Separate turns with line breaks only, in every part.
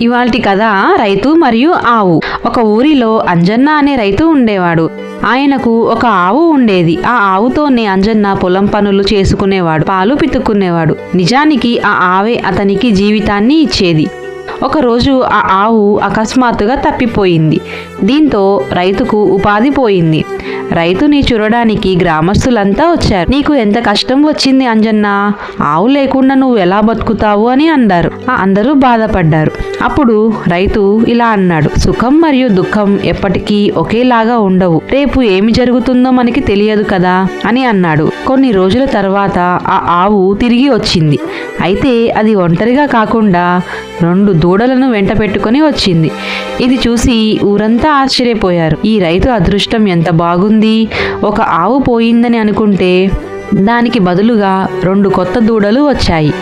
ఇవాల్టి కథ రైతు మరియు ఆవు. ఒక ఊరిలో అంజన్న అనే రైతు ఉండేవాడు. ఆయనకు ఒక ఆవు ఉండేది. ఆ ఆవుతోనే అంజన్న పొలం పనులు చేసుకునేవాడు. పాలు పితుక్కునేవాడు. నిజానికి ఆ ఆవే అతనికి జీవితాన్ని ఇచ్చేది. ఒకరోజు ఆ ఆవు అకస్మాత్తుగా తప్పిపోయింది. దీంతో రైతుకు ఉపాధి పోయింది. రైతుని చూడడానికి గ్రామస్తులంతా వచ్చారు. నీకు ఎంత కష్టం వచ్చింది అంజన్న? ఆవు లేకుండా నువ్వు ఎలా బతుకుతావు? అని అన్నారు అందరూ బాధపడ్డారు. అప్పుడు రైతు ఇలా అన్నాడు సుఖం మరియు దుఃఖం ఎప్పటికీ ఒకేలాగా ఉండవు. రేపు ఏమి జరుగుతుందో మనకి తెలియదు కదా అని అన్నాడు. కొన్ని రోజుల తర్వాత ఆ ఆవు తిరిగి వచ్చింది. అయితే అది ఒంటరిగా కాకుండా రెండు దూడలను వెంట పెట్టుకొని వచ్చింది. ఇది చూసి ఊరంతా ఆశ్చర్యపోయారు. ఈ రైతు అదృష్టం ఎంత బాగుంది. ఒక ఆవు పోయిందని అనుకుంటే దానికి బదులుగా రెండు కొత్త దూడలు వచ్చాయి.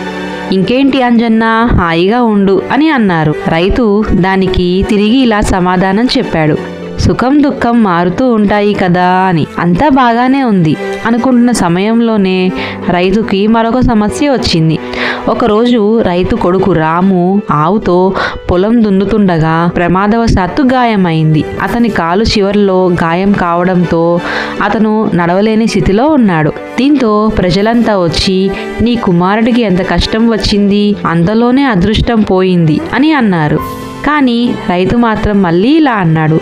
ఇంకేంటి అంజన్న? హాయిగా ఉండు అని అన్నారు. రైతు దానికి తిరిగి ఇలా సమాధానం చెప్పాడు. సుఖం దుఃఖం మారుతూ ఉంటాయి కదా అని. అంతా బాగానే ఉంది. అనుకుంటున్న సమయంలోనే రైతుకి మరొక సమస్య వచ్చింది. ఒకరోజు రైతు కొడుకు రాము ఆవుతో పొలం దున్నుతుండగా ప్రమాదవశాత్తు గాయమైంది. అతని కాలు చివర్లో గాయం కావడంతో అతను నడవలేని స్థితిలో ఉన్నాడు. దీంతో ప్రజలంతా వచ్చి నీ కుమారుడికి ఎంత కష్టం వచ్చింది? అంతలోనే అదృష్టం పోయింది అని అన్నారు. కానీ రైతు మాత్రం మళ్ళీ ఇలా అన్నాడు.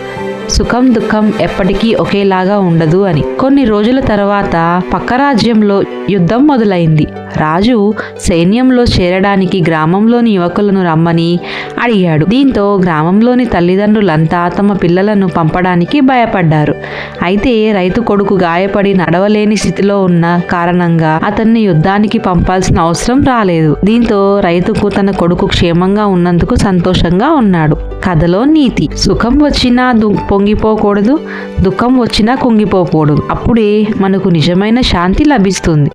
సుఖం దుఃఖం ఎప్పటికీ ఒకేలాగా ఉండదు అని. కొన్ని రోజుల తర్వాత పక్క రాజ్యంలో యుద్ధం మొదలైంది. రాజు సైన్యంలో చేరడానికి గ్రామంలోని యువకులను రమ్మని అడిగాడు. దీంతో గ్రామంలోని తల్లిదండ్రులంతా తమ పిల్లలను పంపడానికి భయపడ్డారు. అయితే రైతు కొడుకు గాయపడి నడవలేని స్థితిలో ఉన్న కారణంగా అతన్ని యుద్ధానికి పంపాల్సిన అవసరం రాలేదు. దీంతో రైతుకు తన కొడుకు క్షేమంగా ఉన్నందుకు సంతోషంగా ఉన్నాడు. కథలో నీతి. సుఖం వచ్చినా దుఃఖ పొంగిపోకూడదు దుఃఖం వచ్చినా కుంగిపోకూడదు. అప్పుడే మనకు నిజమైన శాంతి లభిస్తుంది.